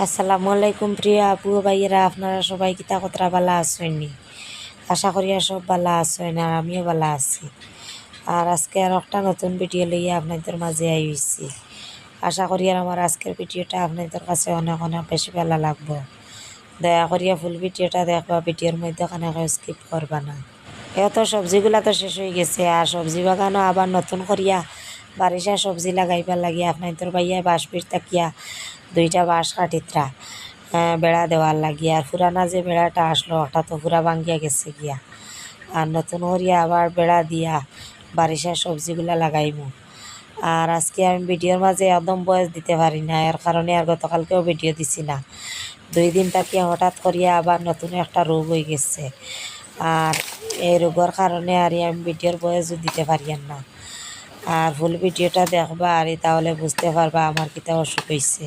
আসসালামু আলাইকুম প্রিয় আপু ভাইয়েরা, আপনারা সবাই কিতা কতরা বালা আছেননি আশা করি সব বালা আছেন আর আমিও বালা আছি। আর আজকে আর একটা নতুন ভিডিও লইয়া আপনাদের মাঝে আইছি। আশা করি আর আমার আজকের ভিডিওটা আপনাদের কাছে অনেক অনেক বেশি ভালো লাগবো। দয়া করিয়া ফুল ভিডিওটা দেখবা, ভিডিওর মধ্যে খানে স্কিপ করবা না। এত সবজিগুলা তো শেষ হয়ে গেছে আর সবজি বাগানও আবার নতুন করিয়া বারিশা সবজি লাগাইবার লাগিয়া আপনাদের ভাইয়া বাঁশবির তাকিয়া দুইটা বাঁশ কাটিতরা বেড়া দেওয়ার লাগিয়া আর পুরানা যে বেড়াটা আসলো, ওটা তো পুরা ভাঙ্গিয়া গেছে গিয়া। আর নতুন করিয়া আবার বেড়া দিয়া বারিশা সবজিগুলা লাগাইমু। আর আজকে আমি ভিডিওর মাঝে একদম বয়স দিতে পারি না, এর কারণে আর গতকালকেও ভিডিও দিছি না। দুই দিন তাকিয়া হঠাৎ করিয়া আবার নতুন একটা রোগ হয়ে গেছে। আর এই রোগের কারণে আর আমি ভিডিওর বয়সও দিতে পারি না। আর ফুল ভিডিওটা দেখবা, আর তাহলে বুঝতে পারবা আমার কিতা অসুখ হয়েছে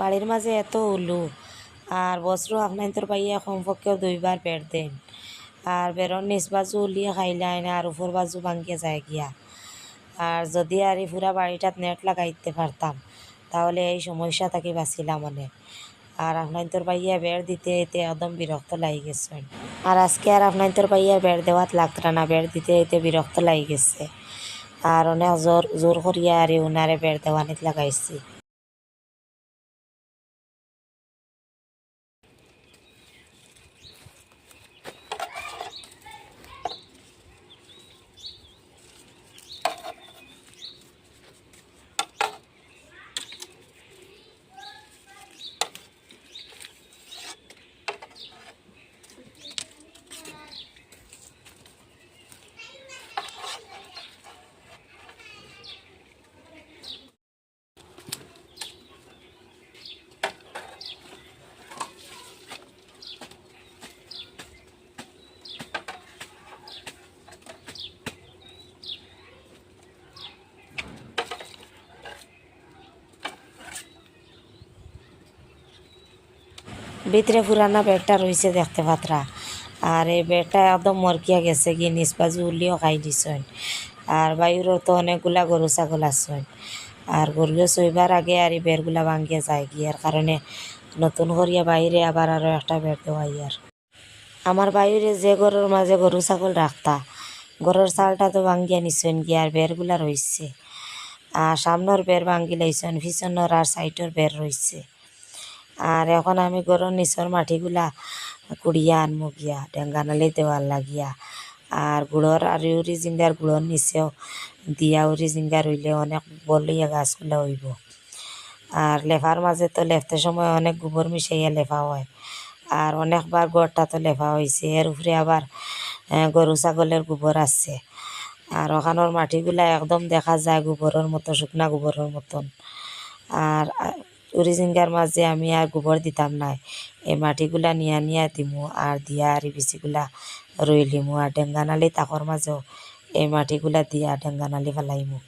বাড়ির মাঝে এত উলু। আর বছরও আপনার তোর পাইয়া কমপক্ষেও দুইবার বের দেন। আর বেরোর নিচ বাজু উলিয়ে খাইলাই না, আর উপর বাজু ভাঙ্গিয়ে যায় গিয়া। আর যদি আর পুরা বাড়িটাত নেট লাগাইতে পারতাম তাহলে এই সমস্যা থাকি বাঁচিলাম অনেক আর আপনার তোর পাইয়া বের দিতে এতে একদম বিরক্ত লাগি গেছে। আর আজকে আর আপনার তোর পাইয়া বের দেওয়াত লাগতরা না বের দিতে এতে বিরক্ত লাগি গেছে। আর অনেক জোর জোর করিয়া আর উনারে বের দেওয়ানিত লাগাইছি। ভিতরে পুরানা বেডটা রয়েছে দেখতে পাত্রা। আর এই ব্যাগটা একদম মরকিয়া গেছে গিয়ে, নিচ বাজু উলিও খাই দিছেন। আর বাইরেও তো অনেকগুলা গরু ছাগল আছেন। আর গরুও চইবার আগে আর এই বেরগুলা ভাঙ্গিয়া যায় গিয়ার কারণে নতুন করিয়া বাইরে আবার আরও একটা বেড দেওয়াই আর। আমার বাইরে যে গরুর মাঝে গরু ছাগল রাখতা, গরুর চালটা তো ভাঙ্গিয়া নিছেন গিয়া আর বেরগুলা রয়েছে আর সামনের বের ভাঙ্গি লাইছেন, পিছনের আর সাইডের বের রয়েছে আর এখন আমি গরুর নিচর মাটিগুলা কুড়িয়া আনমু গিয়া ডেঙ্গানালি দেওয়ার লাগিয়া। আর গুড়র আর উরি জিঙ্গার গুড়র নিচেও দিয়া উরি জিঙ্গা রইলে অনেক বলিয়া গাছগুলা হইব। আর লেফার মাঝে তো লেফতে সময় অনেক গোবর মিশাইয়া লেফা হয়। আর অনেকবার গড়টা তো লেফা হয়েছে এর উপরে আবার গরু ছাগলের গোবর আছে। আর ওখানোর মাটিগুলা একদম দেখা যায় গোবরের মতো, শুকনা গোবরের মতন। আর টুরি মাঝে আমি আর গোবর দিতাম না এই মাটিগুলা নিয়া নিয়া দিমু আর দিয়া আর বিচিগুলা রইলিমু আর ডেঙ্গানালি তাকর মাঝেও এই মাটিগুলা দিয়া ডেঙ্গানালি ফেলাইমু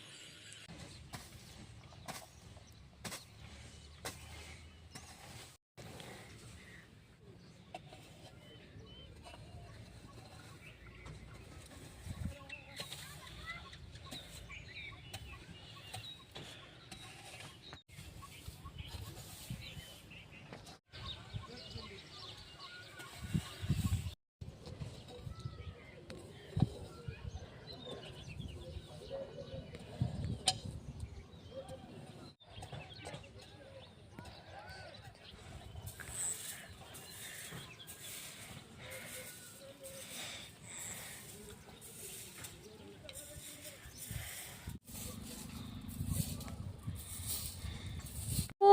ও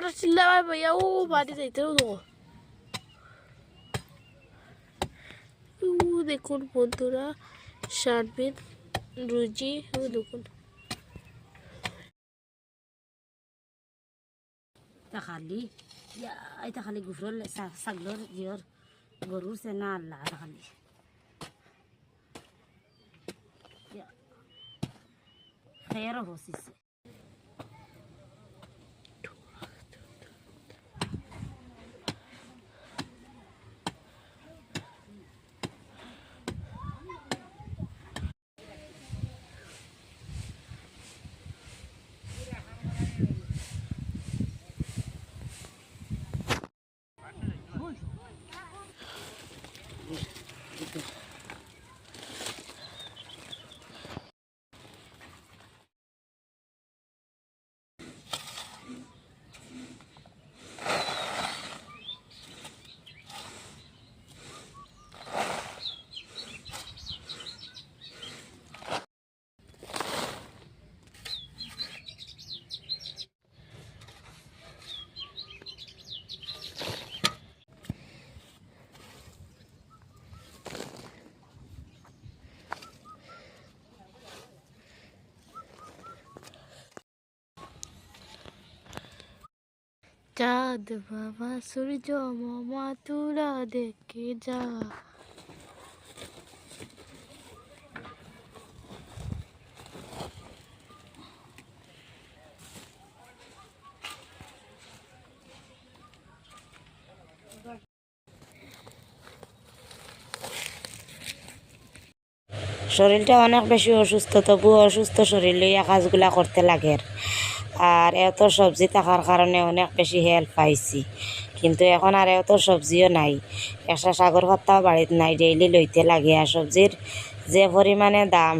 দেখো তারা চিল্লায় ভাইয়া ও বাড়ি যাইতে ও দেখো ও দেখুন বন্ধুরা শারমিন রুজি ও দেখুন তা খালি এটা খালি গুফরর ছাগলর জিয়র গরুর সে না আল্লাহ এটা খালি খেয়ারও চাঁদ বাবা, সূর্য মামা তুরা দেখে যা। শরীরটা অনেক বেশি অসুস্থ তবু অসুস্থ শরীর লইয়া কাজগুলা করতে লাগে। আর এত সবজি থাকার কারণে অনেক বেশি হেল্প পাইছি। কিন্তু এখন আর এত সবজিও নাই। একটা সাগর পাত্তাও বাড়িতে নাই ডেইলি লইতে লাগে। আর সবজির যে পরিমাণে দাম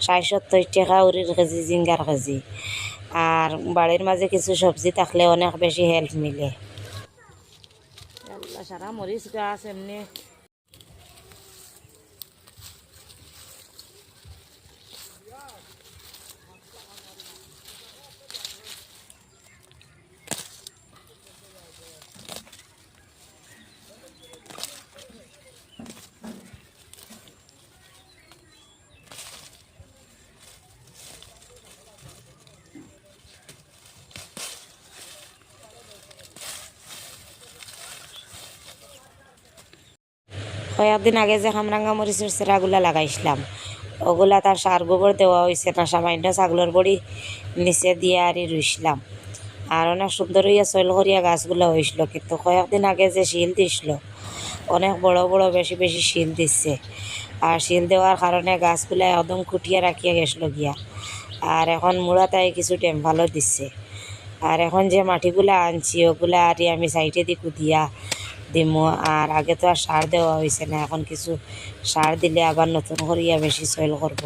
ষাট সত্তর টাকা উড়ির K G, ginger K G. আর বাড়ির মাঝে কিছু সবজি থাকলে অনেক বেশি হেল্প মিলে। সারা মরিচ গাছ এমনি কয়েকদিন আগে যে খামরাঙ্গা মরিচের চেরাগুলা লাগাইছিলাম, ওগুলা তার সার গোবর দেওয়া হয়েছে না সামান্য ছাগলের বড়ি নিচে দিয়ে আরই রুইছিলাম। আর অনেক সুন্দর হইয়া সৈল গাছগুলো হয়েছিল কিন্তু কয়েকদিন আগে যে শিল দিছিল, অনেক বড় বড় বেশি বেশি শিল দিচ্ছে আর শিল দেওয়ার কারণে গাছগুলা একদম খুটিয়া রাখিয়া গেছিল গিয়া। আর এখন মুড়াতাই কিছু টেম্পালও দিচ্ছে আর এখন যে মাটিগুলা আনছি, ওগুলা আর আমি সাইডে দিকু দিয়া দিমু আর আগে তো আর সার দেওয়া হয়েছে না, এখন কিছু সার দিলে আবার নতুন করিয়া বেশি সয়েল করব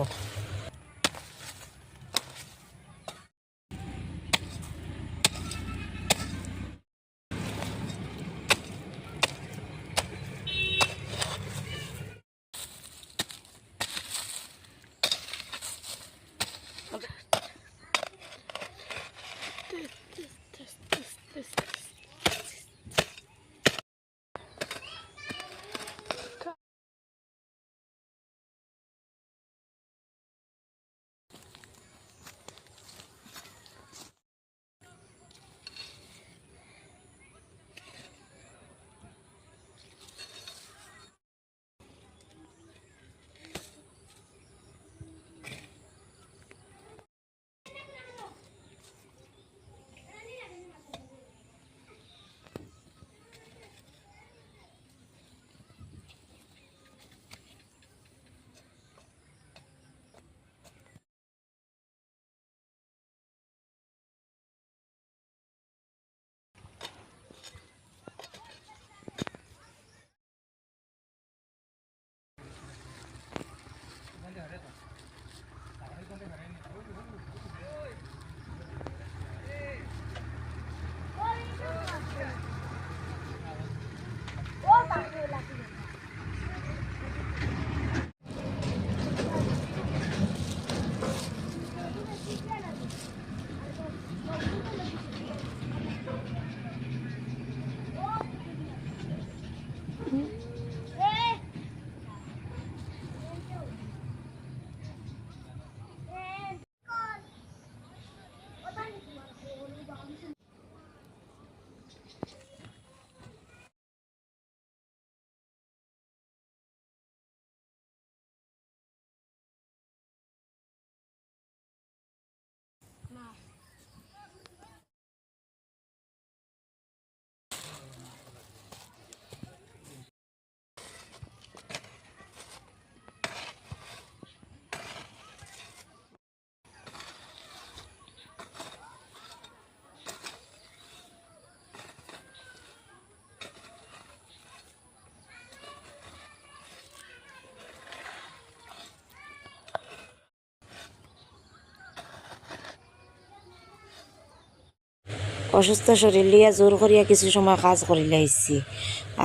অসুস্থ শরীর লিয়া জোর করিয়া কিছু সময় কাজ করি লাইছি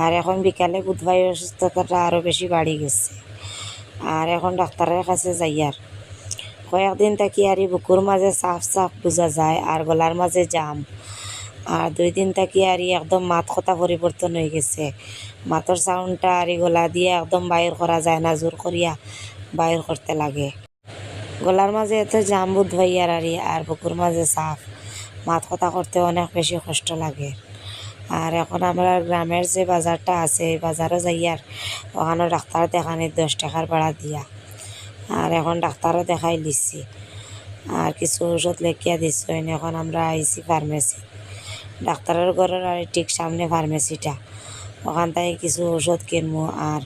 আর এখন বিকালে বুধবার অসুস্থতাটা আরও বেশি বাড়ি গেছে। আর এখন ডাক্তারের কাছে যাইয়ার কয়েকদিন থাকি আর বুকুর মাঝে সাফ সাফ বোঝা যায় আর গলার মাঝে জাম। আর দুই দিন থাকি আর একদম মাত কথা পরিবর্তন হয়ে গেছে। মাতর সাউন্ডটা আর গলা দিয়ে একদম বাইর করা যায় না জোর করিয়া বাইর করতে লাগে। গলার মাঝে এত জাম বুধ ভাইয়ার আর আর বুকুর মাঝে সাফ মাত কথা করতে অনেক বেশি কষ্ট লাগে। আর এখন আমরা গ্রামের যে বাজারটা আছে, এই বাজারও যাইয়ার ওখানে ডাক্তার দেখানি দশ টাকার ভাড়া দিয়া। আর এখন ডাক্তারও দেখাই লিছি আর কিছু ওষুধ লেখিয়া দিচ্ছেন এখন আমরা আইছি ফার্মেসি ডাক্তারের ঘরের আর ঠিক সামনে ফার্মেসিটা ওখান থেকে কিছু ওষুধ কিনবো আর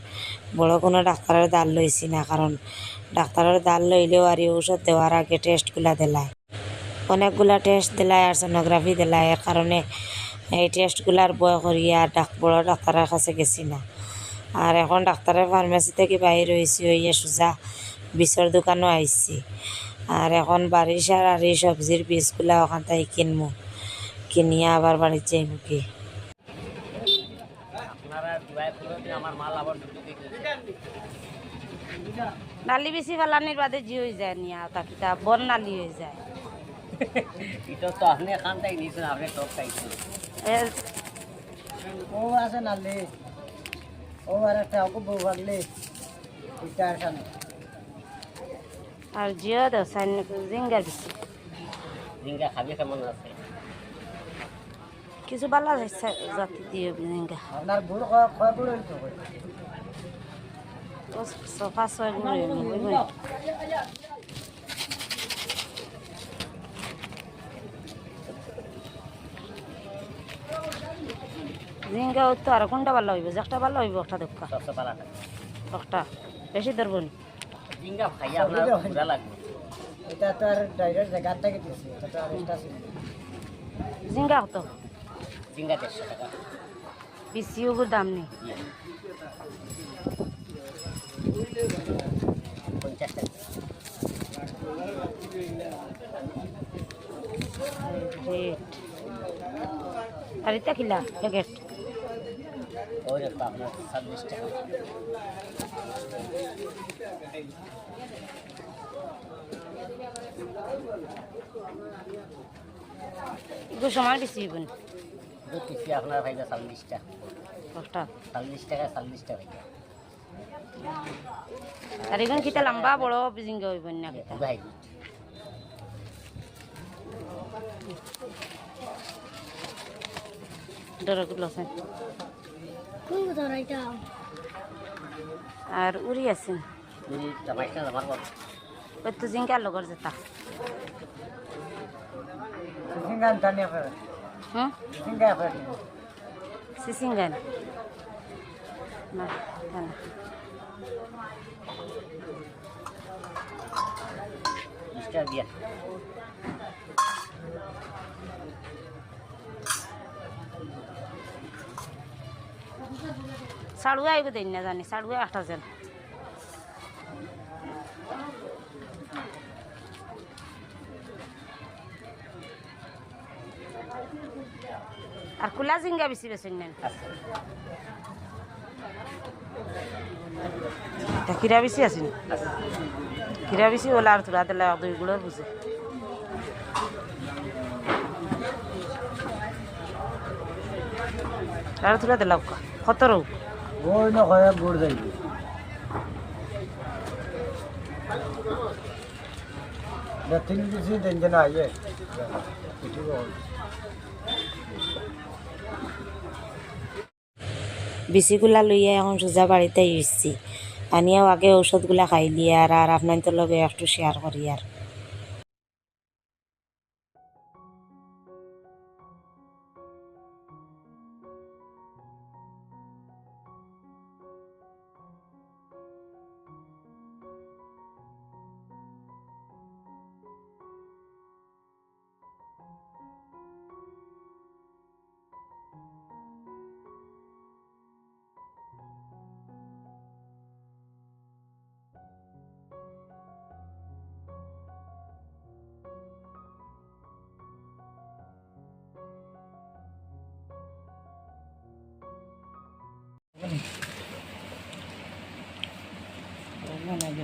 বড় কোনো ডাক্তারের দাল লইছি না কারণ ডাক্তারের দাল লইলেও আর এই ওষুধ দেওয়ার আগে টেস্টগুলা দিলায়। অনেকগুলা টেস্ট দিলায় আর সোনোগ্রাফি দিলায় এর কারণে এই টেস্টগুলার বয় করিয়া ডাক বড় ডাক্তারের কাছে গেছি না। আর এখন ডাক্তারের ফার্মেসি থেকে বাইর হয়েছি হইয়া সোজা বিষর দোকানও আইছি আর এখন বারিশার আর এই সবজির বীজগুলা ওখান থেকে কিনবো কিনিয়া আবার বাড়ির যাই মুখে নালি বেশি ফেলানির বাদে জি হয়ে যায় নিয়া তাকিটা বন নালি হয়ে যায়। এটা তো আপনি এখান থেকে নিয়েছেন আপনি টপ খাইছেন ও আছে নালে ও আর একটা ওকে বউ ভাগলে এটা আর সাইন জিঙ্গার বেশি জিঙ্গা খাবি কেমন আছে? কিছু ভালো যাচ্ছে জাতি দিয়ে জিঙ্গা। আপনার বুড়ো কয় বুড়ো হইতো সোফা ছয় গুড়ি জিঙ্গা তো আর কোনটা ভালো হইব? যে একটা ভালো হইব একটা দেখা। একটা বেশি ধরবো নি। জিঙ্গা খাইয়া আপনার লাগবে। এটা তো আর ডাইরেক্ট জায়গার থেকে দিয়েছি এটা তো আর স্টেশন জিঙ্গা কত? জিঙ্গা দেড়শো টাকা। বেশি ওগুর দাম নেই। পঞ্চাশ টাকা। রেট আর এটা কিলা? প্যাকেট? রেট আপনার ছাব্বিশ টাকা। এগুলো সমান বেশি হইব দু পিসি আপনার ভাইটা চল্লিশ টাকা। চল্লিশ টাকা টাকা ভাইটা আর এগুলো কিতা লম্বা বড় জিঙ্গা হইব না কিতা? ভাই। ডরগুলো আছে। আর উড়ি জামাইটা ওই তো জিঙ্গার লগর যেতা আপনার। সিসিঙ্গান না না বিশ টাকা দিয়া সাড়ুয়া আইব দেন না জানি সাড়ুয়া আট হাজার আর কুলা জিঙ্গা বেশি বেছেন নেন কিরা বেশি আছেন কিরা বেশি ওলা আর তোরা দিলে এক দুই গুলোর বুঝে আর তোরা দিলাম কত রৌ না গুড় আইয়ে বিচিগুলা লইয়া এখন সোজা বাড়িতে এসছি। আনিয়াও আগে ঔষধগুলা খাইলি আর আর আপনার তো লগে একটু শেয়ার করি আর।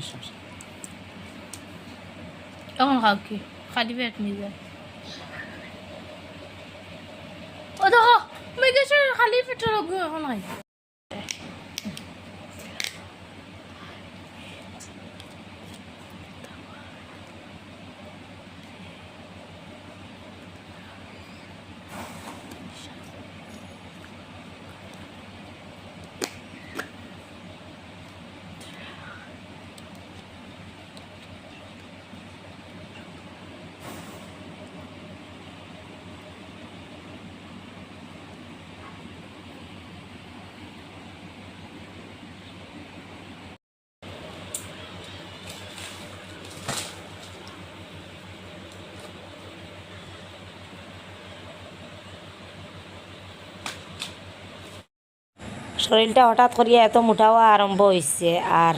বানাই গেছ এখন খাও কি খালি পেট নিয়ে যায় ও দেখো মই গেছো খালি পেটের রোগ এখন হয় শরীরটা হঠাৎ করিয়া এত মোটা হওয়া আরম্ভ হয়েছে আর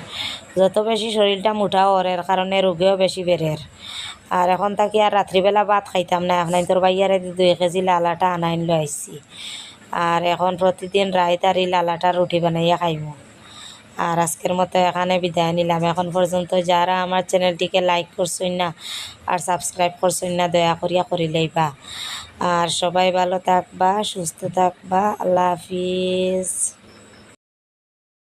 যত বেশি শরীরটা মোটা ওরের কারণে রোগেও বেশি বেড়ের। আর এখন তাকে আর রাত্রিবেলা ভাত খাইতাম না, এখন তোর বাইয়ারে দুই কেজি লালাটা আনাইন লো আইসি আর এখন প্রতিদিন রাইত আর লালাটা রুটি বানাইয়া খাইব আর আজকের মতো এখানে বিদায় নিলাম। এখন পর্যন্ত যারা আমার চ্যানেলটিকে লাইক করছেন না আর সাবস্ক্রাইব করছেন না, দয়া করিয়া করি লইবা। আর সবাই ভালো থাকবা, সুস্থ থাকবা। আল্লাহ হাফিজ।